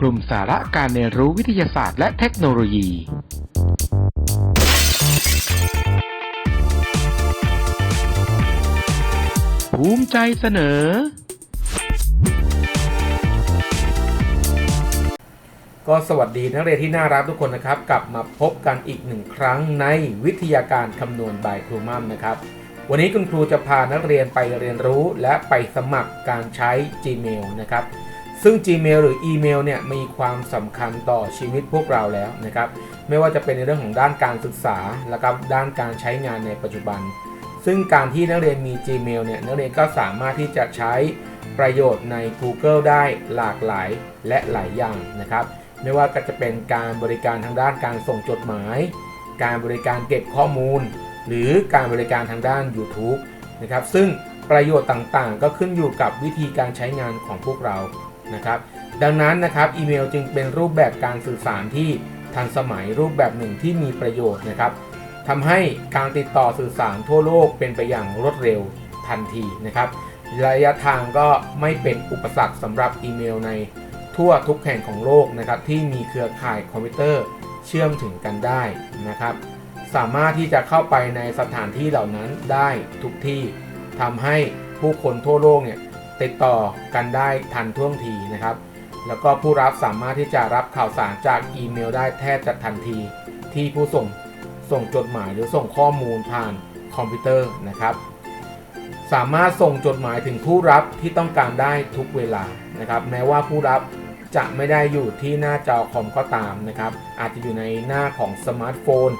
กลุ่มสาระการเรียนรู้วิทยาศาสตร์และเทคโนโลยี ภูมิใจเสนอ ก็สวัสดีนักเรียนที่น่ารักทุกคนนะครับ กลับมาพบกันอีกหนึ่งครั้งในวิทยาการคำนวณบายครูมั่มนะครับ วันนี้คุณครูจะพานักเรียนไปเรียนรู้และไปสมัครการใช้ Gmail นะครับซึ่ง Gmail หรืออีเมลเนี่ยมีความสำคัญต่อชีวิตพวกเราแล้วนะครับ ไม่ว่าจะเป็นในเรื่องของด้านการศึกษาและก็ด้านการใช้งานในปัจจุบัน ซึ่งการที่นักเรียนมี Gmail เนี่ยนักเรียนก็สามารถที่จะใช้ประโยชน์ใน Google ได้หลากหลายและหลายอย่างนะครับ ไม่ว่าก็จะเป็นการบริการทางด้านการส่งจดหมาย การบริการเก็บข้อมูล หรือการบริการทางด้าน YouTube นะครับ ซึ่งประโยชน์ต่างๆ ก็ขึ้นอยู่กับวิธีการใช้งานของพวกเรานะครับ ดังนั้นนะครับอีเมลจึงเป็นรูปแบบการสื่อสารที่ทันสมัยรูปแบบหนึ่งที่มีประโยชน์นะครับทำให้การติดต่อสื่อสารทั่วโลกเป็นไปอย่างรวดเร็วทันทีนะครับ ระยะทางก็ไม่เป็นอุปสรรคสำหรับอีเมลใน ทั่วทุกแห่งของโลกนะครับที่มีเครือข่ายคอมพิวเตอร์เชื่อมถึงกันได้นะครับ สามารถที่จะเข้าไปในสถานที่เหล่านั้นได้ทุกที่ทำให้ผู้คนทั่วโลกเนี่ยติดต่อกันได้ทันท่วงทีนะครับ แล้วก็ผู้รับสามารถที่จะรับข่าวสารจากอีเมลได้แทบจะทันที ที่ผู้ส่งส่งจดหมายหรือส่งข้อมูลผ่านคอมพิวเตอร์นะครับ สามารถส่งจดหมายถึงผู้รับที่ต้องการได้ทุกเวลานะครับ แม้ว่าผู้รับ จะไม่ได้อยู่ที่หน้าจอคอมก็ตามนะครับ อาจจะอยู่ในหน้าของสมาร์ทโฟน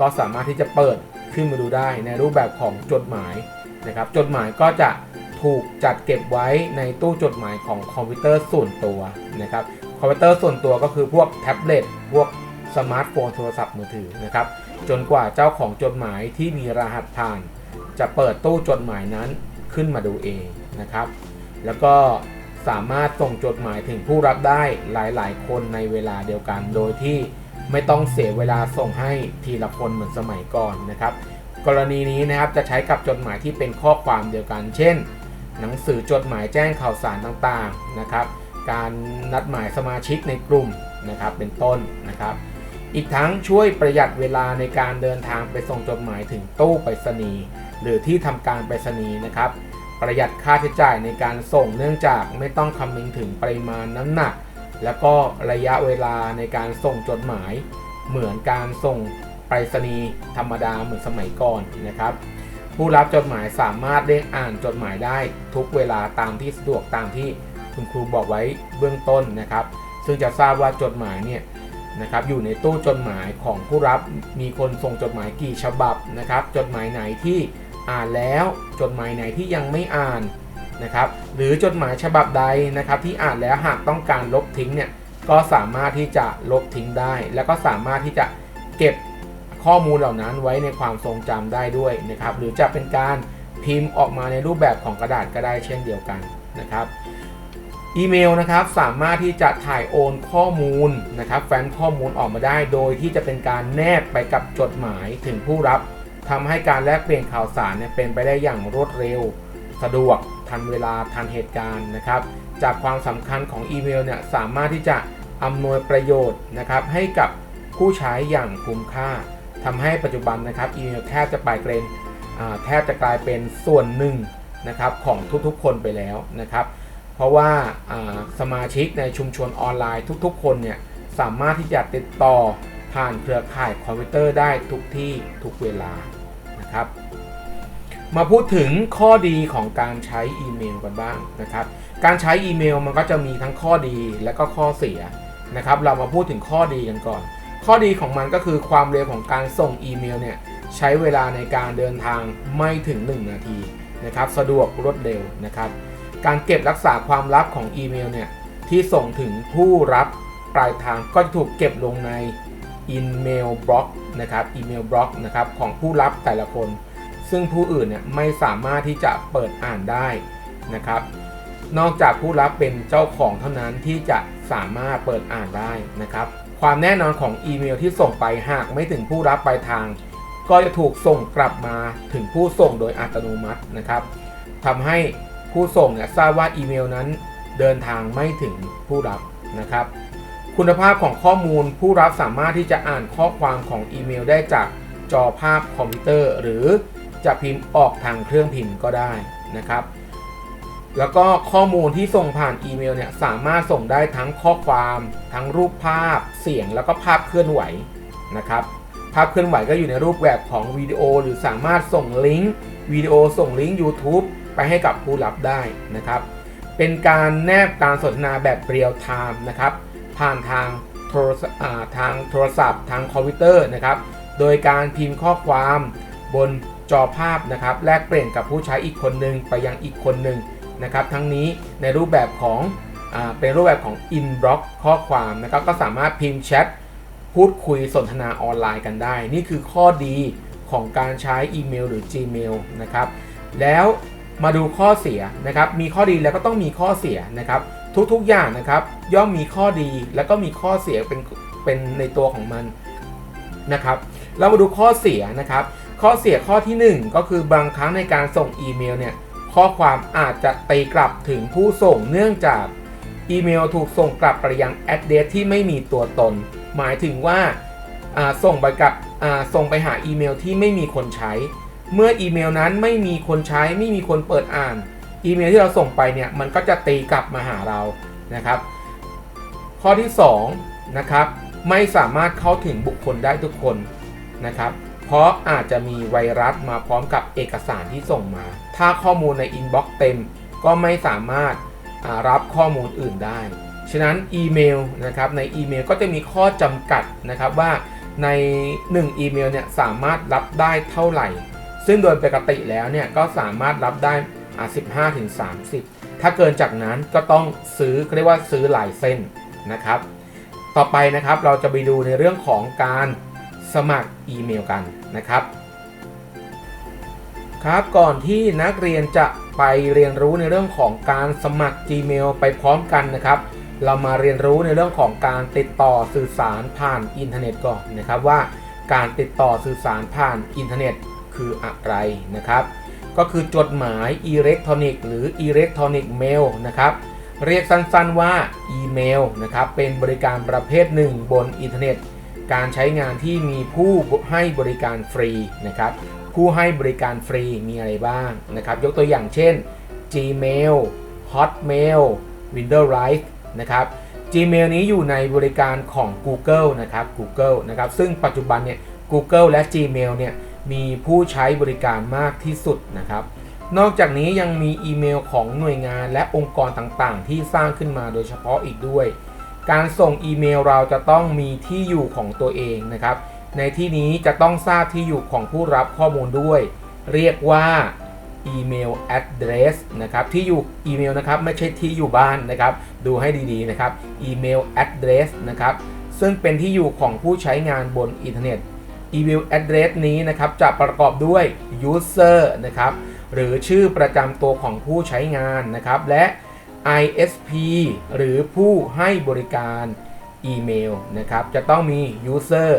ก็สามารถที่จะเปิดขึ้นมาดูได้ในรูปแบบของจดหมายนะครับ จดหมายก็จะถูกจัดเก็บไว้ในตู้จดหมายของคอมพิวเตอร์ส่วนตัวนะครับ คอมพิวเตอร์ส่วนตัวก็คือพวกแท็บเล็ต พวกสมาร์ทโฟนโทรศัพท์มือถือนะครับ จนกว่าเจ้าของจดหมายที่มีรหัสผ่าน จะเปิดตู้จดหมายนั้นขึ้นมาดูเองนะครับ แล้วก็ สามารถส่งจดหมายถึงผู้รับได้หลาย ๆ คนในเวลาเดียวกัน โดยที่ไม่ต้องเสียเวลาส่งให้ทีละคนเหมือนสมัยก่อนนะครับ กรณีนี้นะครับจะใช้กับจดหมายที่เป็นข้อความเดียวกัน เช่น หนังสือจดหมายแจ้งข่าวสารต่าง ๆ นะครับ การนัดหมายสมาชิกในกลุ่มนะครับ เป็นต้นนะครับ อีกทั้งช่วยประหยัดเวลาในการเดินทางไปส่งจดหมายถึงตู้ไปรษณีย์หรือที่ทำการไปรษณีย์นะครับ ประหยัดค่าใช้จ่ายในการส่งเนื่องจากไม่ต้องคำนึงถึงปริมาณน้ำหนัก แล้วก็ระยะเวลาในการส่งจดหมาย เหมือนการส่งไปรษณีย์ธรรมดาเหมือนสมัยก่อนนะครับ ผู้รับจดหมายสามารถเร่งอ่านจดหมายได้ทุกเวลาตามที่สะดวกตามที่คุณครูบอกไว้เบื้องต้นนะครับ ซึ่งจะทราบว่าจดหมายเนี่ยนะครับอยู่ในตู้จดหมายของผู้รับมีคนส่งจดหมายกี่ฉบับนะครับ จดหมายไหนที่ อ่านแล้ว จดหมายไหนที่ยังไม่อ่านนะครับหรือจดหมายฉบับใดนะครับที่อ่านแล้วหากต้องการลบทิ้งเนี่ยก็สามารถที่จะลบทิ้งได้ แล้วก็สามารถที่จะเก็บข้อมูลเหล่านั้นไว้ในความทรงจำได้ด้วยนะครับหรือจะเป็นการพิมพ์ออกมาในรูปแบบของกระดาษก็ได้เช่นเดียวกันนะครับอีเมลนะครับสามารถที่จะถ่ายโอนข้อมูลนะครับแฟ้มข้อมูลออกมาได้ โดยที่จะเป็นการแนบไปกับจดหมายถึงผู้รับ ทำให้การแลกเปลี่ยนข่าวสารเนี่ยเป็นไปได้อย่างรวดเร็ว สะดวกทันเวลาทันเหตุการณ์นะครับ จากความสำคัญของอีเมลเนี่ยสามารถที่จะอำนวยประโยชน์นะครับให้กับผู้ใช้อย่างคุ้มค่าทำให้ปัจจุบันนะครับอีเมลแทบจะไปเกรนแทบจะกลายเป็นส่วนหนึ่งนะครับของทุกๆคนไปแล้วนะครับ เพราะว่าสมาชิกในชุมชนออนไลน์ทุกๆ คนเนี่ยสามารถที่จะติดต่อผ่านเครือข่ายคอมพิวเตอร์ได้ทุกที่ทุกเวลา ครับ มาพูดถึงข้อดีของการใช้อีเมลกันบ้างนะครับ การใช้อีเมลมันก็จะมีทั้งข้อดีและก็ข้อเสียนะครับ เรามาพูดถึงข้อดีกันก่อน ข้อดีของมันก็คือความเร็วของการส่งอีเมลเนี่ยใช้เวลาในการเดินทางไม่ถึง 1 นาทีนะครับ สะดวกรวดเร็วนะครับ การเก็บรักษาความลับของอีเมลเนี่ยที่ส่งถึงผู้รับปลายทางก็จะถูกเก็บลงใน อีเมลบล็อกนะครับอีเมลบล็อกนะครับของผู้รับแต่ละคน ซึ่งผู้อื่นเนี่ยไม่สามารถที่จะเปิดอ่านได้นะครับ นอกจากผู้รับเป็นเจ้าของเท่านั้นที่จะสามารถเปิดอ่านได้นะครับ ความแน่นอนของอีเมลที่ส่งไปหากไม่ถึงผู้รับปลายทาง ก็จะถูกส่งกลับมาถึงผู้ส่งโดยอัตโนมัตินะครับทำให้ผู้ส่งเนี่ยทราบว่าอีเมลนั้นเดินทางไม่ถึงผู้รับนะครับ คุณภาพของข้อมูลผู้รับสามารถที่จะอ่านข้อความของอีเมลได้จากจอภาพคอมพิวเตอร์ หรือจะพิมพ์ออกทางเครื่องพิมพ์ก็ได้นะครับ แล้วก็ข้อมูลที่ส่งผ่านอีเมลเนี่ยสามารถส่งได้ทั้งข้อความ ทั้งรูปภาพ เสียงแล้วก็ภาพเคลื่อนไหวนะครับ ภาพเคลื่อนไหวก็อยู่ในรูปแบบของวิดีโอ หรือสามารถส่งลิงก์วิดีโอส่งลิงก์ YouTube ไปให้กับผู้รับได้นะครับ เป็นการแนบการสนทนาแบบเรียลไทม์นะครับ ผ่านทางโทรศอ่าทางโทรศัพท์ ทางคอมพิวเตอร์นะครับ โดยการพิมพ์ข้อความบนจอภาพนะครับ แลกเปลี่ยนกับผู้ใช้อีกคนหนึ่งไปยังอีกคนหนึ่งนะครับ ทั้งนี้ในรูปแบบของอเป็นรูปแบบของ inbox ข้อความนะครับ ก็สามารถพิมพ์แชทพูดคุยสนทนาออนไลน์กันได้ นี่คือข้อดีของการใช้อีเมลหรือ Gmail นะครับ แล้วมาดูข้อเสียนะครับ มีข้อดีแล้วก็ต้องมีข้อเสียนะครับ ทุกๆอย่างนะครับ ย่อมมีข้อดีแล้วก็มีข้อเสียเป็นเป็นในตัวของมันนะครับ เรามาดูข้อเสียนะครับ ข้อเสียข้อทีหนึ่1 ก็คือบางครั้งในการส่งอีเมลเนี่ยข้อความอาจจะตีกลับถึงผู้ส่งเนื่องจากอีเมลถูกส่งกลับไปยังแอดเดสที่ไม่มีตัวตน หมายถึงว่าอ่าส่งไปกับอ่าส่งไปหาอีเมลที่ไม่มีคนใช้ เมื่ออีเมลนั้นไม่มีคนใช้ไม่มีคนเปิดอ่าน อีเมลที่เราส่งไปเนี่ยมันก็จะตีกลับมาหาเรานะครับ ข้อที่2นะครับไม่สามารถเข้าถึงบุคคลได้ทุกคนนะครับ เพราะอาจจะมีไวรัสมาพร้อมกับเอกสารที่ส่งมา ถ้าข้อมูลในอินบ็อกซ์เต็ม ก็ไม่สามารถรับข้อมูลอื่นได้ ฉะนั้นอีเมลนะครับในอีเมลก็จะมีข้อจำกัดนะครับว่าใน 1 อีเมลเนี่ยสามารถรับได้เท่าไหร่ ซึ่งโดยปกติแล้วเนี่ยก็สามารถรับได้ อ่า15ถึง30ถ้าเกินจากนั้นก็ต้องซื้อเขาเรียกว่าซื้อหลายเส้นนะครับ ต่อไปนะครับเราจะไปดูในเรื่องของการสมัครอีเมลกันนะครับ ครับก่อนที่นักเรียนจะไปเรียนรู้ในเรื่องของการสมัคร Gmail ไปพร้อมกันนะครับ เรามาเรียนรู้ในเรื่องของการติดต่อสื่อสารผ่านอินเทอร์เน็ตก่อนนะครับว่าการติดต่อสื่อสารผ่านอินเทอร์เน็ตคืออะไรนะครับ ก็คือจดหมายอิเล็กทรอนิกส์หรืออิเล็กทรอนิกส์เมลนะครับเรียกสั้นๆว่าอีเมลนะครับเป็นบริการประเภทหนึ่งบนอินเทอร์เน็ต การใช้งานที่มีผู้ให้บริการฟรีนะครับผู้ให้บริการฟรีมีอะไรบ้างนะครับยกตัวอย่างเช่น Gmail Hotmail Windows Live นะครับ Gmail นี้อยู่ในบริการของ Google นะครับ Google นะครับซึ่งปัจจุบันเนี่ย Google และ Gmail เนี่ย มีผู้ใช้บริการมากที่สุดนะครับ นอกจากนี้ยังมีอีเมลของหน่วยงานและองค์กรต่างๆ ที่สร้างขึ้นมาโดยเฉพาะอีกด้วย การส่งอีเมลเราจะต้องมีที่อยู่ของตัวเองนะครับ ในที่นี้จะต้องทราบที่อยู่ของผู้รับข้อมูลด้วย เรียกว่าอีเมล address นะครับที่อยู่อีเมลนะครับไม่ใช่ที่อยู่บ้านนะครับ ดูให้ดีๆนะครับอีเมล address นะครับซึ่งเป็นที่อยู่ของผู้ใช้งานบนอินเทอร์เน็ต อีเมล address นี้นะครับจะประกอบด้วย user นะครับหรือชื่อประจำตัวของผู้ใช้งานนะครับและ ISP หรือผู้ให้บริการอีเมลนะครับจะต้องมี user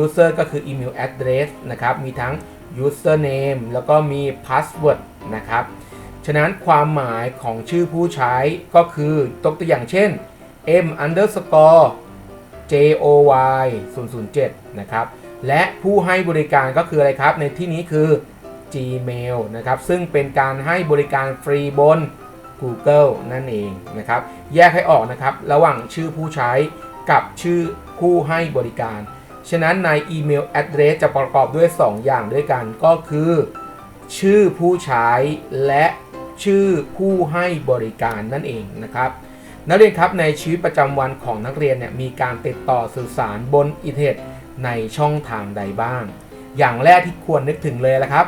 user ก็คืออีเมล address นะครับมีทั้ง username แล้วก็มี password นะครับฉะนั้นความหมายของชื่อผู้ใช้ก็คือตัวอย่างเช่น m underscore joy 007 นะครับ และผู้ให้บริการก็คืออะไรครับ ในที่นี้คือ Gmail นะครับ ซึ่งเป็นการให้บริการฟรีบน Google นั่นเองนะครับ แยกให้ออกนะครับ ระหว่างชื่อผู้ใช้กับชื่อผู้ให้บริการ ฉะนั้นในอีเมล address จะประกอบด้วย 2 อย่างด้วยกันก็คือ ชื่อผู้ใช้และชื่อผู้ให้บริการนั่นเองนะครับนักเรียนครับในชีวิตประจำวันของนักเรียนเนี่ยมีการติดต่อสื่อสารบนอินเทอร์เน็ต ในช่องทางใดบ้าง อย่างแรกที่ควรนึกถึงเลยละครับ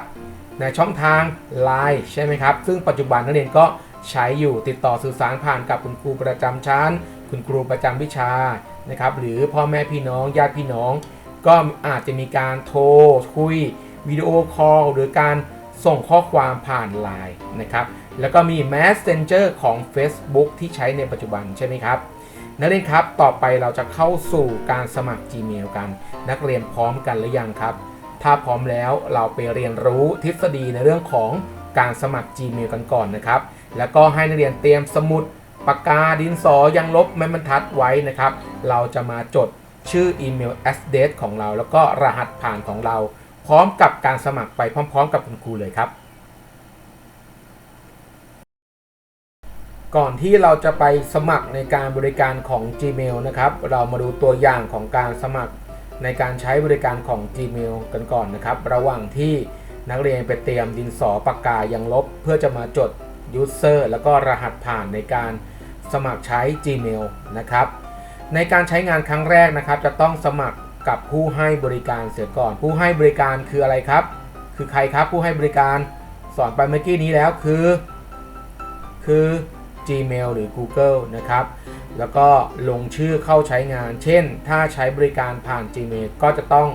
ในช่องทาง Line ใช่ไหมครับ ซึ่งปัจจุบันนักเรียนก็ใช้อยู่ติดต่อสื่อสารผ่านกับคุณครูประจำชั้น คุณครูประจำวิชานะครับหรือพ่อแม่พี่น้องญาติพี่น้อง ก็อาจจะมีการโทรคุยวิดีโอคอลหรือการส่งข้อความผ่าน Line นะครับแล้วก็มี Messenger ของ Facebook ที่ใช้ในปัจจุบันใช่ไหมครับ นักเรียนครับ ต่อไปเราจะเข้าสู่การสมัคร Gmail กัน นักเรียนพร้อมกันหรือยังครับ ถ้าพร้อมแล้วเราไปเรียนรู้ทฤษฎีในเรื่องของการสมัคร Gmail กันก่อนนะครับ แล้วก็ให้นักเรียนเตรียมสมุดปากกาดินสอยังลบไม้บรรทัดไว้นะครับ เราจะมาจดชื่ออีเมล address ของเรา แล้วก็รหัสผ่านของเรา พร้อมกับการสมัครไปพร้อม ๆ กับคุณครูเลยครับ ก่อนที่เราจะไปสมัครในการบริการของ Gmail นะครับ เรามาดูตัวอย่างของการสมัครในการใช้บริการของ Gmail กันก่อนนะครับ ระหว่างที่นักเรียนไปเตรียมดินสอปากกายังลบ เพื่อจะมาจด User แล้วก็รหัสผ่านในการสมัครใช้ Gmail นะครับ ในการใช้งานครั้งแรกนะครับ จะต้องสมัครกับผู้ให้บริการเสียก่อน ผู้ให้บริการคืออะไรครับ คือใครครับผู้ให้บริการสอนไปเมื่อกี้นี้แล้วคือ คือ Gmail หรือ Google นะครับ แล้วก็ลงชื่อเข้าใช้งาน เช่น ถ้าใช้บริการผ่าน Gmail ก็จะต้อง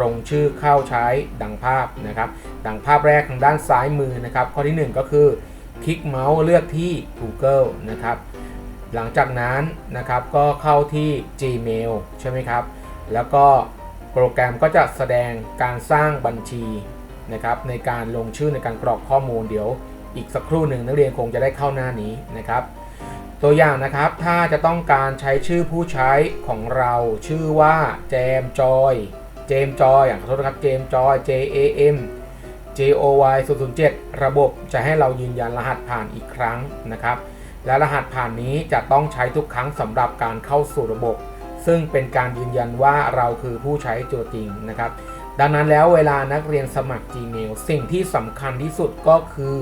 ลงชื่อเข้าใช้ดังภาพนะครับ ดังภาพแรกทางด้านซ้ายมือนะครับ ข้อที่ 1 ก็คือคลิกเมาส์เลือกที่ Google นะครับ หลังจากนั้นนะครับก็เข้าที่ Gmail ใช่ไหมครับ แล้วก็โปรแกรมก็จะแสดงการสร้างบัญชีนะครับในการลงชื่อในการกรอกข้อมูลเดี๋ยว อีกสักครู่หนึ่งนักเรียนคงจะได้เข้าหน้านี้นะครับ ตัวอย่างนะครับถ้าจะต้องการใช้ชื่อผู้ใช้ของเราชื่อว่าแจมจอยเจมจอยอย่างขอโทษนะครับเจมจอย J A M J O Y 007ระบบจะให้เรายืนยันรหัสผ่านอีกครั้งนะครับ และรหัสผ่านนี้จะต้องใช้ทุกครั้งสำหรับการเข้าสู่ระบบ ซึ่งเป็นการยืนยันว่าเราคือผู้ใช้ตัวจริงนะครับ ดังนั้นแล้วเวลานักเรียนสมัคร Gmail สิ่งที่สำคัญที่สุดก็คือ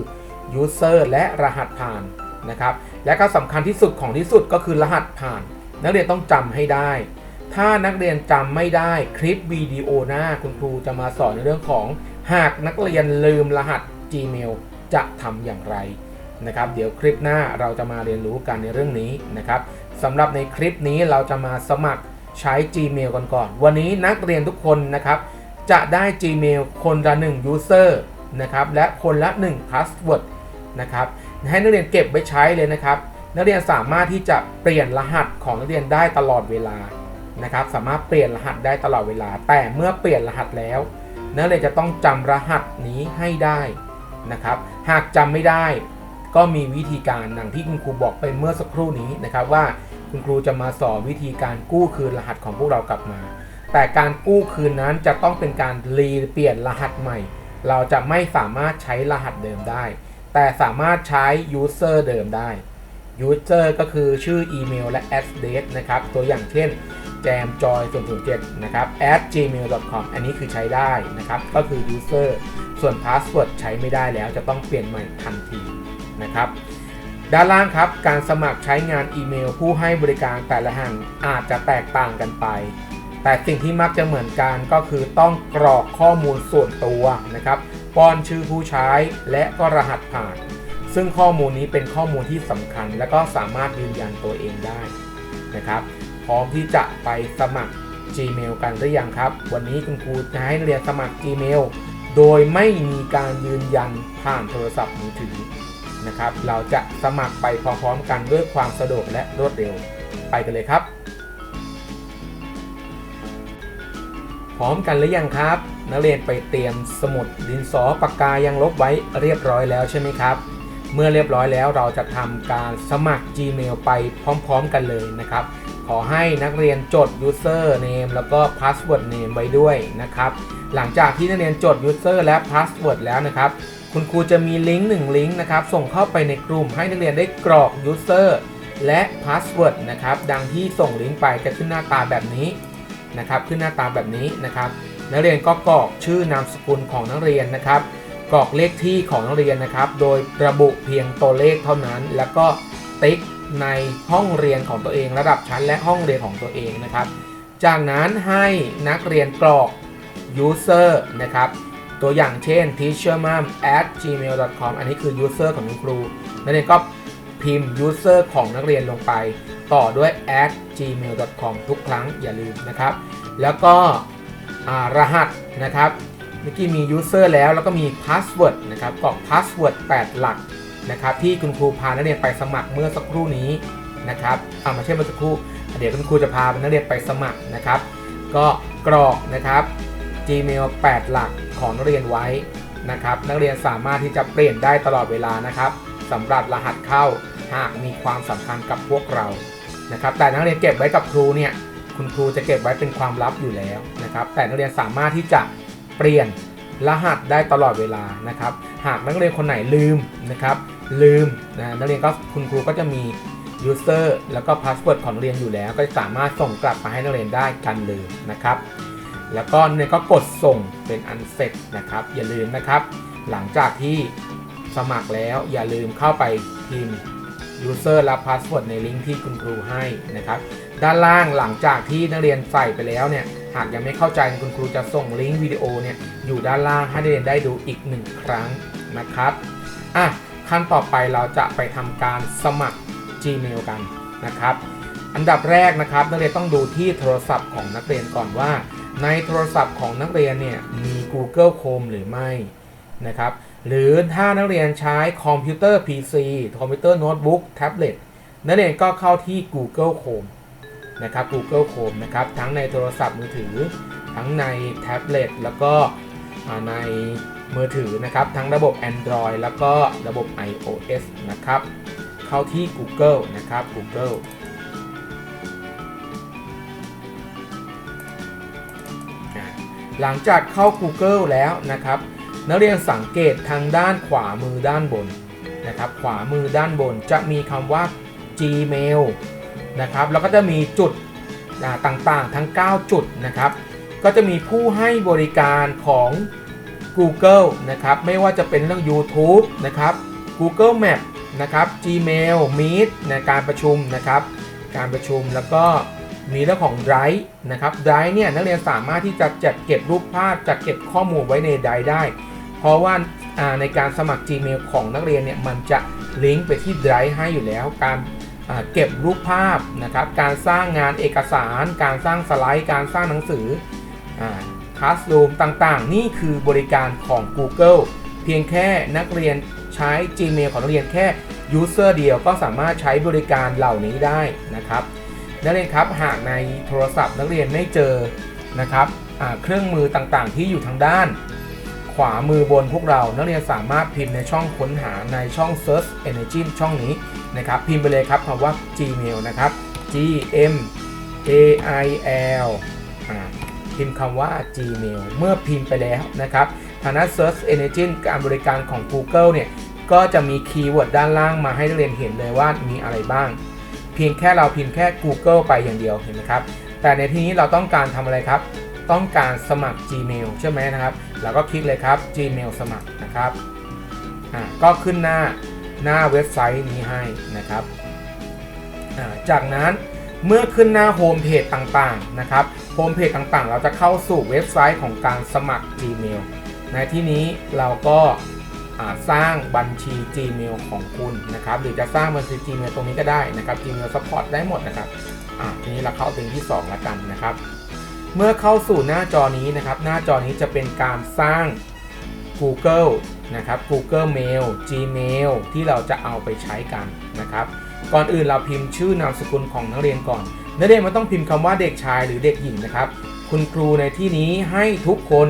User และรหัสผ่านนะครับ และก็สำคัญที่สุดของที่สุดก็คือรหัสผ่าน นักเรียนต้องจำให้ได้ ถ้านักเรียนจำไม่ได้คลิปวิดีโอหน้าคุณครูจะมาสอนในเรื่องของหากนักเรียนลืมรหัส Gmail จะทำอย่างไรนะครับ เดี๋ยวคลิปหน้าเราจะมาเรียนรู้กันในเรื่องนี้นะครับสำหรับในคลิปนี้เราจะมาสมัครใช้ Gmail กันก่อน วันนี้นักเรียนทุกคนนะครับ จะได้ Gmail คนละ 1 user นะครับ และคนละ 1 password นะครับให้นักเรียนเก็บไว้ใช้เลยนะครับ นักเรียนสามารถที่จะเปลี่ยนรหัสของนักเรียนได้ตลอดเวลานะครับ สามารถเปลี่ยนรหัสได้ตลอดเวลา แต่เมื่อเปลี่ยนรหัสแล้ว นักเรียนจะต้องจำรหัสนี้ให้ได้นะครับ หากจำไม่ได้ ก็มีวิธีการดังที่คุณครูบอกไปเมื่อสักครู่นี้นะครับว่าคุณครูจะมาสอนวิธีการกู้คืนรหัสของพวกเรากลับมา แต่การกู้คืนนั้นจะต้องเป็นการรีเปลี่ยนรหัสใหม่ เราจะไม่สามารถใช้รหัสเดิมได้ แต่สามารถใช้ user เดิมได้ user ก็คือชื่ออีเมลและ address นะครับ ตัวอย่างเช่น jamjoy 007นะครับ at gmail.com อันนี้คือใช้ได้นะครับ ก็คือ user ส่วน password ใช้ไม่ได้แล้วจะต้องเปลี่ยนใหม่ทันทีนะครับ ด้านล่างครับ การสมัครใช้งานอีเมลผู้ให้บริการแต่ละแห่งอาจจะแตกต่างกันไป แต่สิ่งที่มักจะเหมือนกันก็คือต้องกรอกข้อมูลส่วนตัวนะครับ ป้อนชื่อผู้ใช้ และก็รหัสผ่าน ซึ่งข้อมูลนี้เป็นข้อมูลที่สำคัญ และก็สามารถยืนยันตัวเองได้นะครับ พร้อมที่จะไปสมัคร Gmail กันหรือยังครับ วันนี้คุณครูจะให้เรียนสมัคร Gmail โดยไม่มีการยืนยันผ่านโทรศัพท์มือถือนะครับ เราจะสมัครไปพร้อมๆกันด้วยความสะดวกและรวดเร็ว ไปกันเลยครับ พร้อมกันหรือยังครับ นักเรียนไปเตรียมสมุดดินสอปากกายังลบไว้เรียบร้อยแล้วใช่ไหมครับ เมื่อเรียบร้อยแล้วเราจะทำการสมัคร Gmail ไปพร้อม ๆ กันเลยนะครับ ขอให้นักเรียนจด user name แล้วก็ password name ไว้ด้วยนะครับ หลังจากที่นักเรียนจด user และ password แล้วนะครับ คุณครูจะมีลิงก์หนึ่งลิงก์นะครับส่งเข้าไปในกลุ่มให้นักเรียนได้กรอก user และ password นะครับ ดังที่ส่งลิงก์ไปจะขึ้นหน้าตาแบบนี้ นะครับขึ้นหน้าตาแบบนี้นะครับ นักเรียนก็กรอกชื่อนามสกุลของนักเรียนนะครับ กรอกเลขที่ของนักเรียนนะครับ โดยระบุเพียงตัวเลขเท่านั้น แล้วก็ติ๊กในห้องเรียนของตัวเอง ระดับชั้นและห้องเรียนของตัวเองนะครับ จากนั้นให้นักเรียนกรอก user นะครับตัวอย่างเช่น teachermom at gmail.com อันนี้คือ user ของคุณครูนักเรียนก็ พิมพ์ user ของนักเรียนลงไป ต่อด้วย at gmail.com ทุกครั้งอย่าลืมนะครับ แล้วก็รหัสนะครับเมื่อกี้มี user แล้วแล้วก็มี password นะครับกรอก password 8 หลักนะครับที่คุณครูพานักเรียนไปสมัครเมื่อสักครู่นี้นะครับเอาม่ใช่เมื่อสักครู่ เดี๋ยวคุณครูจะพานักเรียนไปสมัครนะครับ ก็กรอกนะครับ Gmail 8 หลักของนักเรียนไว้นะครับ นักเรียนสามารถที่จะเปลี่ยนได้ตลอดเวลานะครับสำหรับรหัสเข้า หากมีความสำคัญกับพวกเรานะครับ แต่นักเรียนเก็บไว้กับครูเนี่ยคุณครูจะเก็บไว้เป็นความลับอยู่แล้วนะครับ แต่นักเรียนสามารถที่จะเปลี่ยนรหัสได้ตลอดเวลานะครับ หากนักเรียนคนไหนลืมนะครับ ลืมนะนักเรียนก็คุณครูก็จะมี user แล้วก็ password ของนักเรียนอยู่แล้ว ก็สามารถส่งกลับมาให้นักเรียนได้กันลืมนะครับ แล้วก็เนี่ยก็กดส่งเป็นอันเสร็จนะครับ อย่าลืมนะครับ หลังจากที่สมัครแล้วอย่าลืมเข้าไปพิมพ์ user และ password ในลิงก์ที่คุณครูให้นะครับ ด้านล่างหลังจากที่นักเรียนใส่ไปแล้วเนี่ย หากยังไม่เข้าใจคุณครูจะส่งลิงก์วิดีโอเนี่ยอยู่ด้านล่างให้นักเรียนได้ดูอีกหนึ่งครั้งนะครับ อะขั้นต่อไปเราจะไปทำการสมัคร Gmail กันนะครับ อันดับแรกนะครับนักเรียนต้องดูที่โทรศัพท์ของนักเรียนก่อนว่า ในโทรศัพท์ของนักเรียนเนี่ยมี Google Chrome หรือไม่นะครับ หรือถ้านักเรียนใช้คอมพิวเตอร์ PC คอมพิวเตอร์โน้ตบุ๊กแท็บเล็ตนักเรียนก็เข้าที่ Google Chrome นะครับ Google Chrome นะครับ ทั้งในโทรศัพท์มือถือ ทั้งในแท็บเล็ตแล้วก็ในมือถือนะครับ ทั้งระบบ Android แล้วก็ระบบ iOS นะครับ เข้าที่ Google นะครับ Google หลังจากเข้า Google แล้วนะครับ นักเรียนสังเกตทางด้านขวามือด้านบนนะครับ ขวามือด้านบนจะมีคำว่า Gmail นะครับ แล้วก็จะมีจุดต่างๆ ทั้ง 9 จุดนะครับ ก็จะมีผู้ให้บริการของ Google นะครับ ไม่ว่าจะเป็นเรื่อง YouTube นะครับ Google Map นะครับ Gmail Meet ในการประชุมนะครับ การประชุมแล้วก็มีเรื่องของ Drive นะครับ Drive เนี่ยนักเรียนสามารถที่จะจัดเก็บรูปภาพจัดเก็บข้อมูลไว้ใน Drive ได้ เพราะว่าในการสมัคร Gmail ของนักเรียนเนี่ยมันจะลิงก์ไปที่ Drive ให้อยู่แล้ว การเก็บรูปภาพนะครับ การสร้างงานเอกสาร การสร้างสไลด์ การสร้างหนังสือคลาส r ูมต่างๆ นี่คือบริการของ Google เพียงแค่นักเรียนใช้ Gmail ของนักเรียนแค่ User เดียวก็สามารถใช้บริการเหล่านี้ได้นะครับ นักเรียนครับหากในโทรศัพท์นักเรียนไม่เจอนะครับเครื่องมือต่างๆ ที่อยู่ทางด้าน ขวามือบนพวกเรา นักเรียนสามารถพิมพ์ในช่องค้นหาในช่อง Search Engine ช่องนี้นะครับ พิมพ์ไปเลยครับคำว่า Gmail นะครับ G M A I L พิมพ์คำว่า Gmail เมื่อพิมพ์ไปแล้วนะครับทางด้น Search Engine การบริการของ Google เนี่ย ก็จะมีคีย์เวิร์ดด้านล่างมาให้นักเรียนเห็นเลยว่ามีอะไรบ้าง เพียงแค่เราพิมพ์แค่ Google ไปอย่างเดียวเห็นไหมครับ แต่ในที่นี้เราต้องการทำอะไรครับ ต้องการสมัคร Gmail ใช่ไหมนะครับ เราก็คลิกเลยครับ Gmail สมัครนะครับอ่าก็ขึ้นหน้าหน้าเว็บไซต์นี้ให้นะครับอ่าจากนั้นเมื่อขึ้นหน้าโฮมเพจต่างๆนะครับโฮมเพจต่างๆ เราจะเข้าสู่เว็บไซต์ของการสมัคร Gmail ในที่นี้เราก็อ่าสร้างบัญชี Gmail ของคุณนะครับ หรือจะสร้างบัญชี Gmail ตรงนี้ก็ได้นะครับ Gmail Support ได้หมดนะครับอ่าทีนี้เราเข้าเป็นที่2แล้วกันนะครับ เมื่อเข้าสู่หน้าจอนี้นะครับ หน้าจอนี้จะเป็นการสร้าง Google นะครับ Google Mail Gmail ที่เราจะเอาไปใช้กันนะครับ ก่อนอื่นเราพิมพ์ชื่อนามสกุลของนักเรียนก่อน นักเรียนไม่ต้องพิมพ์คำว่าเด็กชายหรือเด็กหญิงนะครับ คุณครูในที่นี้ให้ทุกคน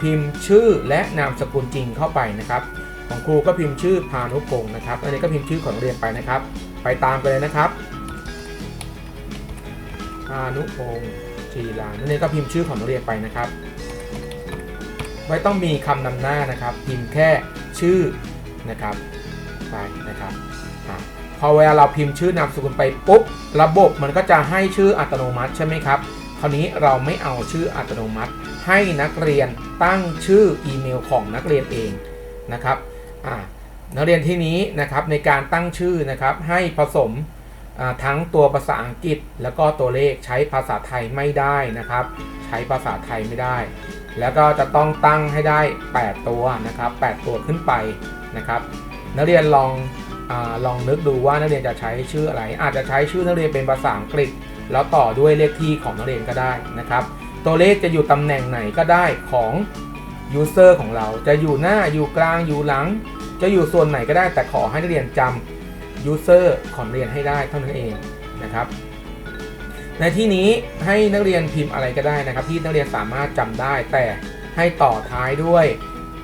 พิมพ์ชื่อและนามสกุลจริงเข้าไปนะครับ ของครูก็พิมพ์ชื่อพานุพงศ์นะครับ อันนี้ก็พิมพ์ชื่อของนักเรียนไปนะครับ ไปตามไปเลยนะครับพานุพงศ์ จีรานนักเรียนก็พิมพ์ชื่อของนักเรียนไปนะครับ ไม่ต้องมีคำนำหน้านะครับ พิมพ์แค่ชื่อนะครับไปนะครับพอเวลาเราพิมพ์ชื่อนามสกุลไปปุ๊บระบบมันก็จะให้ชื่ออัตโนมัติใช่ไหมครับคราวนี้เราไม่เอาชื่ออัตโนมัติ ให้นักเรียนตั้งชื่ออีเมลของนักเรียนเองนะครับนักเรียนที่นี้นะครับในการตั้งชื่อนะครับให้ผสม ทั้งตัวภาษาอังกฤษแล้วก็ตัวเลขใช้ภาษาไทยไม่ได้นะครับ ใช้ภาษาไทยไม่ได้ แล้วก็จะต้องตั้งให้ได้ 8 ตัวนะครับ 8 ตัวขึ้นไปนะครับ นักเรียนลองอลองนึกดูว่านักเรียนจะใช้ชื่ออะไร อาจจะใช้ชื่อนักเรียนเป็นภาษาอังกฤษ แล้วต่อด้วยเลขที่ของนักเรียนก็ได้นะครับ ตัวเลขจะอยู่ตำแหน่งไหนก็ได้ของ user ของเราจะอยู่หน้าอยู่กลางอยู่หลัง จะอยู่ส่วนไหนก็ได้แต่ขอให้นักเรียนจำ user ของเรียนให้ได้เท่านั้นเองนะครับในที่นี้ให้นักเรียนพิมพ์อะไรก็ได้นะครับ ที่นักเรียนสามารถจำได้ แต่ให้ต่อท้ายด้วย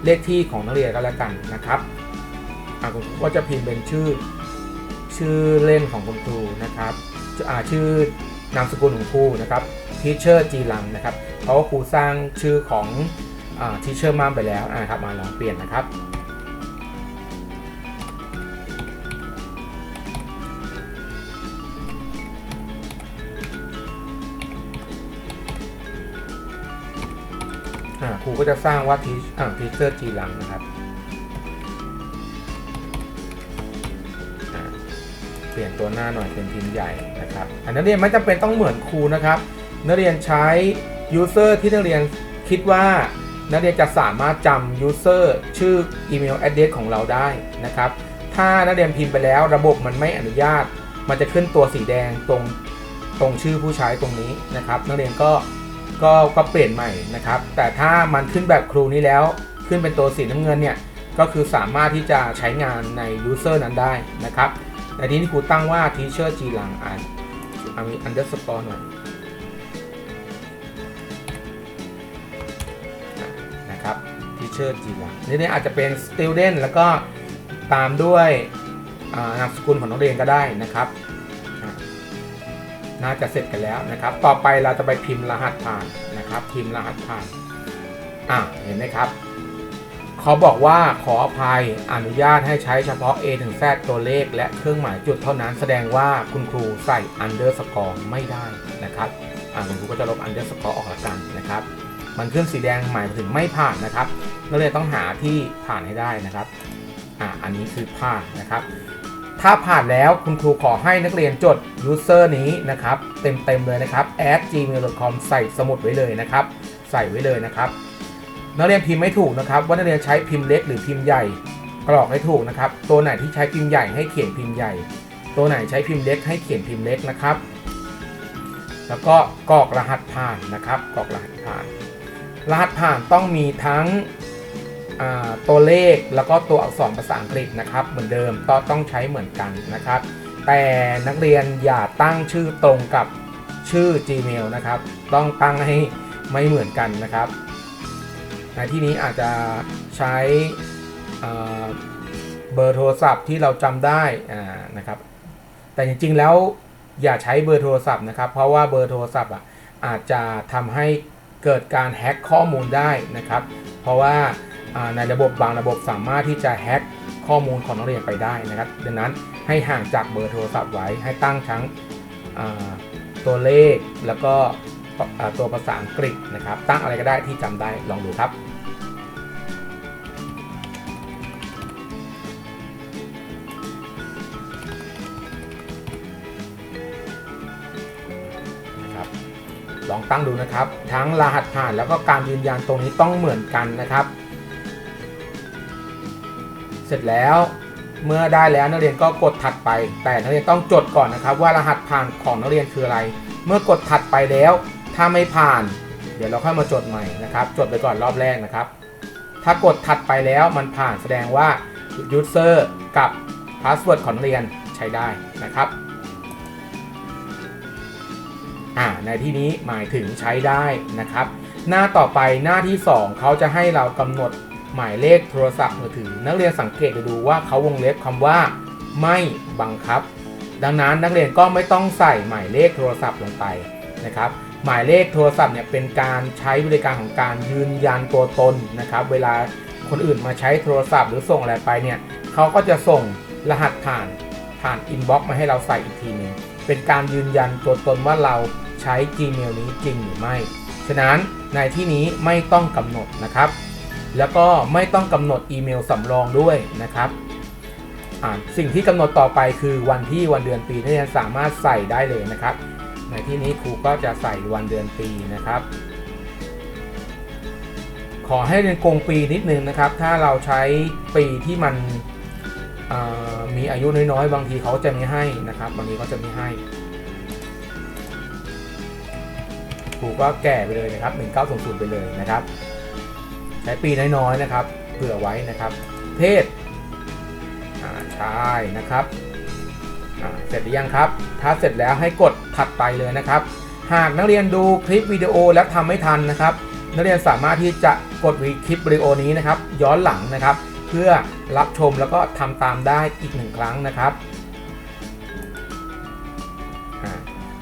เลขที่ของนักเรียนก็แล้วกันนะครับอ่าคุณครูก็จะพิมพ์เป็นชื่อชื่อเล่นของคุณครูนะครับอ่าชื่อนามสกุลของครูนะครับทีเชอร์จีรังนะครับเพราะว่าครูสร้างชื่อของทีเชอร์มามไปแล้วนะครับมาลองเปลี่ยนนะครับ รูก็จะสร้างว่าทีอ่าทีเซอร์จีหลังนะครับ เปลี่ยนตัวหน้าหน่อยเป็นพิมพ์ใหญ่นะครับ อันนักเรียนไม่จำเป็นต้องเหมือนครูนะครับ นักเรียนใช้ user ที่นักเรียนคิดว่านักเรียนจะสามารถจำ user ชื่ออีเมล address ของเราได้นะครับ ถ้านักเรียนพิมพ์ไปแล้วระบบมันไม่อนุญาต มันจะขึ้นตัวสีแดงตรงตรงชื่อผู้ใช้ตรงนี้นะครับ นักเรียนก็ ก็ก็เปลี่ยนใหม่นะครับ แต่ถ้ามันขึ้นแบบครูนี้แล้วขึ้นเป็นตัวสีน้ำเงินเนี่ยก็คือสามารถที่จะใช้งานใน user นั้นได้นะครับแต่ที่นี่ครูตั้งว่า teacher จีหลังอ่านอามี underscore หน่อยนะครับ teacher จีหลังนี่อาจจะเป็น student แล้วก็ตามด้วยนามสกุลของนักเรียนก็ได้นะครับ น่าจะเสร็จกันแล้วนะครับ ต่อไปเราจะไปพิมพ์รหัสผ่านนะครับ พิมพ์รหัสผ่านอะเห็นไหมครับเขาบอกว่าขออภัยอนุญาตให้ใช้เฉพาะ A ถึง Z ตัวเลข และเครื่องหมายจุดเท่านั้นแสดงว่าคุณครูใส่ underscore ไม่ได้นะครับอะคุณครูก็จะลบ underscore ออกละกันนะครับ มันขึ้นสีแดงหมายถึงไม่ผ่านนะครับนักเรียนต้องหาที่ผ่านให้ได้นะครับอะอันนี้คือผ่านนะครับ ถ้าผ่านแล้วคุณครูขอให้นักเรียนจด user นี้นะครับ เต็มๆเลยนะครับ at gmail.com ใส่สมุดไว้เลยนะครับ ใส่ไว้เลยนะครับ นักเรียนพิมพ์ไม่ถูกนะครับ ว่านักเรียนใช้พิมพ์เล็กหรือพิมพ์ใหญ่ กรอกให้ถูกนะครับ ตัวไหนที่ใช้พิมพ์ใหญ่ให้เขียนพิมพ์ใหญ่ ตัวไหนใช้พิมพ์เล็กให้เขียนพิมพ์เล็กนะครับ แล้วก็กรอกรหัสผ่านนะครับ กรอกรหัสผ่าน รหัสผ่านต้องมีทั้ง ตัวเลขแล้วก็ตัวอักษรภาษาอังกฤษนะครับ เหมือนเดิมต้องต้องใช้เหมือนกันนะครับ แต่นักเรียนอย่าตั้งชื่อตรงกับชื่อ Gmail นะครับ ต้องตั้งให้ไม่เหมือนกันนะครับ ในที่นี้อาจจะใช้เบอร์โทรศัพท์ที่เราจำได้นะครับ แต่จริงๆแล้วอย่าใช้เบอร์โทรศัพท์นะครับ เพราะว่าเบอร์โทรศัพท์อาจจะทำให้เกิดการแฮ็กข้อมูลได้นะครับ เพราะว่า ในระบบบางระบบสามารถที่จะแฮ็กข้อมูลของนักเรียนไปได้นะครับ ดังนั้นให้ห่างจากเบอร์โทรศัพท์ไว้ ให้ตั้งทั้งตัวเลขแล้วก็ตัวภาษาอังกฤษนะครับ ตั้งอะไรก็ได้ที่จำได้ลองดูครับนะครับลองตั้งดูนะครับ ทั้งรหัสผ่านแล้วก็การยืนยันตรงนี้ต้องเหมือนกันนะครับ เสร็จแล้วเมื่อได้แล้วนักเรียนก็กดถัดไป แต่นักเรียนต้องจดก่อนนะครับ ว่ารหัสผ่านของนักเรียนคืออะไร เมื่อกดถัดไปแล้ว ถ้าไม่ผ่าน เดี๋ยวเราค่อยมาจดใหม่นะครับ จดไปก่อนรอบแรกนะครับ ถ้ากดถัดไปแล้วมันผ่านแสดงว่า user กับพาสเวิร์ดของนักเรียนใช้ได้นะครับอ่าในที่นี้หมายถึงใช้ได้นะครับ หน้าต่อไปหน้าที่ 2เขาจะให้เรากำหนด หมายเลขโทรศัพท์มือถือ นักเรียนสังเกตดูว่าเขาวงเล็บคำว่า ไม่บังคับ ดังนั้นนักเรียนก็ไม่ต้องใส่หมายเลขโทรศัพท์ลงไปนะครับหมายเลขโทรศัพท์เนี่ยเป็นการใช้บริการของการยืนยันตัวตนนะครับ เวลาคนอื่นมาใช้โทรศัพท์หรือส่งอะไรไปเนี่ยเขาก็จะส่งรหัสผ่านผ่านอินบ็อกซ์มาให้เราใส่อีกทีหนึงเป็นการยืนยันตัวตนว่าเราใช้ Gmail นี้จริงหรือไม่ ฉะนั้นในที่นี้ไม่ต้องกำหนดนะครับ แล้วก็ไม่ต้องกำหนดอีเมลสำรองด้วยนะครับ สิ่งที่กำหนดต่อไปคือวันที่วันเดือนปีที่จะสามารถใส่ได้เลยนะครับ ในที่นี้ครูก็จะใส่วันเดือนปีนะครับ ขอให้เรียนโกงปีนิดนึงนะครับ ถ้าเราใช้ปีที่มันมีอายุน้อยๆ บางทีเขาจะไม่ให้นะครับบางทีเขาจะไม่ให้ครูก็แก่ไปเลยนะครับ 1900 ไปเลยนะครับ ใช้ปีน้อยๆนะครับ เผื่อไว้นะครับ เพศอ่าใช่นะครับเสร็จหรือยังครับ ถ้าเสร็จแล้วให้กดถัดไปเลยนะครับ หากนักเรียนดูคลิปวิดีโอแล้วทำไม่ทันนะครับ นักเรียนสามารถที่จะกดวีคลิปวิดีโอนี้นะครับ ย้อนหลังนะครับ เพื่อรับชมแล้วก็ทำตามได้อีกหนึ่งครั้งนะครับ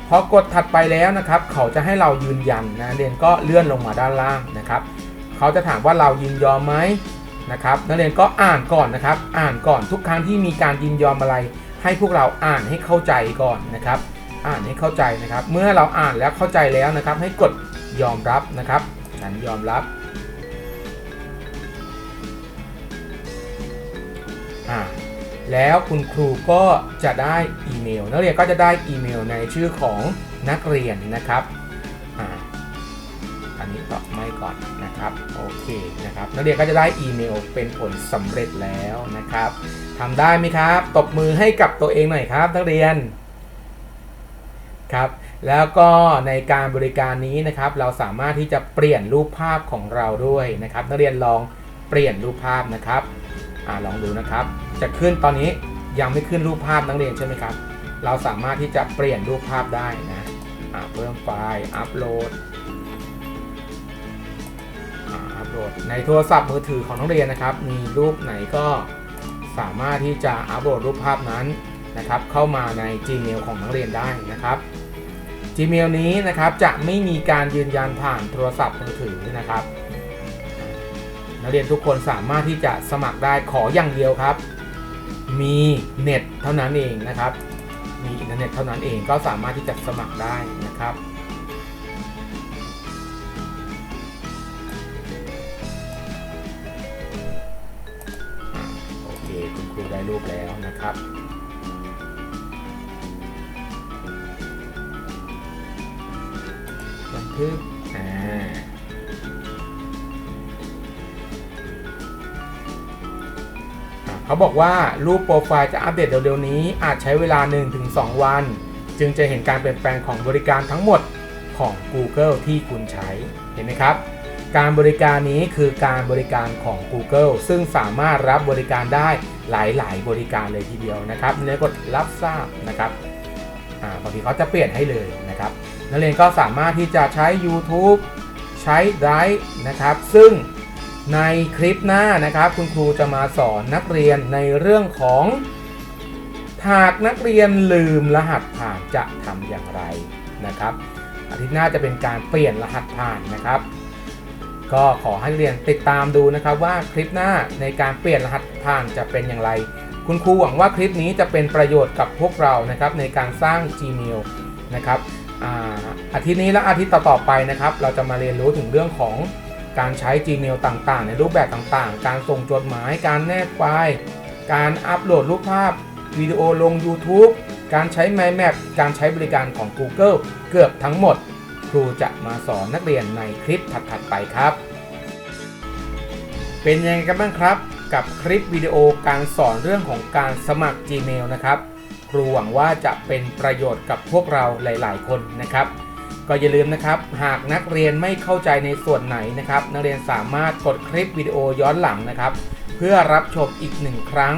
พอกดถัดไปแล้วนะครับ เขาจะให้เรายืนยันนะเรียนก็เลื่อนลงมาด้านล่างนะครับ เขาจะถามว่าเรายินยอมไหมนะครับนักเรียนก็อ่านก่อนนะครับ อ่านก่อนทุกครั้งที่มีการยินยอมอะไร ให้พวกเราอ่านให้เข้าใจก่อนนะครับ อ่านให้เข้าใจนะครับ เมื่อเราอ่านแล้วเข้าใจแล้วนะครับ ให้กดยอมรับนะครับฉันยอมรับอ่าแล้วคุณครูก็จะได้อีเมล นักเรียนก็จะได้อีเมลในชื่อของนักเรียนนะครับ อันนี้ก็ไม่ก่อนนะครับโอเคนะครับนักเรียนก็จะได้อีเมลเป็นผลสำเร็จแล้วนะครับทำได้ไหมครับ ตบมือให้กับตัวเองหน่อยครับนักเรียนครับแล้วก็ในการบริการนี้นะครับ เราสามารถที่จะเปลี่ยนรูปภาพของเราด้วยนะครับ นักเรียนลองเปลี่ยนรูปภาพนะครับอลองดูนะครับ จะขึ้นตอนนี้ยังไม่ขึ้นรูปภาพนักเรียนใช่ไหมครับ เราสามารถที่จะเปลี่ยนรูปภาพได้นะเพิ่มไฟล์อัปโหลด อัปโหลดในโทรศัพท์มือถือของนักเรียนนะครับ มีรูปไหนก็สามารถที่จะอัปโหลดรูปภาพนั้นนะครับ เข้ามาใน Gmail ของนักเรียนได้นะครับ Gmail นี้นะครับจะไม่มีการยืนยันผ่านโทรศัพท์มือถือนะครับ นักเรียนทุกคนสามารถที่จะสมัครได้ขออย่างเดียวครับ มีเน็ตเท่านั้นเองนะครับ มีอินเทอร์เน็ตเท่านั้นเองก็สามารถที่จะสมัครได้นะครับ ได้รูปแล้วนะครับ บันทึกอ่าอะเขาบอกว่ารูปโปรไฟล์จะอัปเดตเร็วๆนี้อาจใช้เวลา 1-2 วัน จึงจะเห็นการเปลี่ยนแปลงของบริการทั้งหมดของ Google ที่คุณใช้ เห็นไหมครับ การบริการนี้คือการบริการของ Google ซึ่งสามารถรับบริการได้ หลาย ๆ บริการเลยทีเดียวนะครับเนื้อกดรับทราบนะครับบางทีเขาจะเปลี่ยนให้เลยนะครับ นักเรียนก็สามารถที่จะใช้ YouTube ใช้ Drive นะครับ ซึ่งในคลิปหน้านะครับ คุณครูจะมาสอนนักเรียนในเรื่องของหากนักเรียนลืมรหัสผ่านจะทำอย่างไรนะครับอาทิตย์หน้าจะเป็นการเปลี่ยนรหัสผ่านนะครับ ก็ขอให้เรียนติดตามดูนะครับว่าคลิปหน้าในการเปลี่ยนรหัสผ่านจะเป็นอย่างไร คุณครูหวังว่าคลิปนี้จะเป็นประโยชน์กับพวกเรานะครับในการสร้าง Gmail นะครับอาอาทิตย์นี้และอาทิตย์ต่อๆไปนะครับ เราจะมาเรียนรู้ถึงเรื่องของการใช้ Gmail ต่างๆ ในรูปแบบต่างๆ การส่งจดหมาย การแนบไฟล์ การอัปโหลดรูปภาพวิดีโอลง YouTube การใช้ MyMap การใช้บริการของ Google เกือบทั้งหมด ครูจะมาสอนนักเรียนในคลิปถัดๆไปครับ เป็นยังไงกันบ้างครับ กับคลิปวิดีโอการสอนเรื่องของการสมัคร Gmail นะครับ ครูหวังว่าจะเป็นประโยชน์กับพวกเราหลาย ๆ คนนะครับ ก็อย่าลืมนะครับ หากนักเรียนไม่เข้าใจในส่วนไหนนะครับ นักเรียนสามารถกดคลิปวิดีโอย้อนหลังนะครับ เพื่อรับชมอีกหนึ่งครั้ง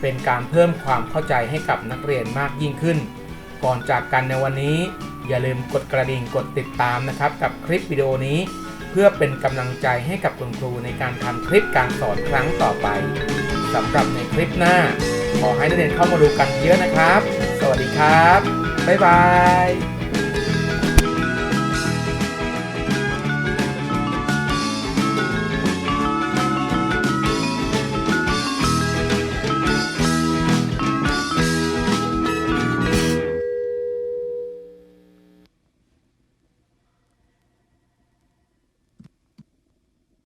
เป็นการเพิ่มความเข้าใจให้กับนักเรียนมากยิ่งขึ้น ก่อนจากกันในวันนี้ อย่าลืมกดกระดิ่งกดติดตามนะครับ กับคลิปวิดีโอนี้ เพื่อเป็นกำลังใจให้กับคุณครูในการทำคลิปการสอนครั้งต่อไปสำหรับในคลิปหน้า ขอให้นักเรียนเข้ามาดูกันเยอะนะครับ สวัสดีครับ บ๊ายบาย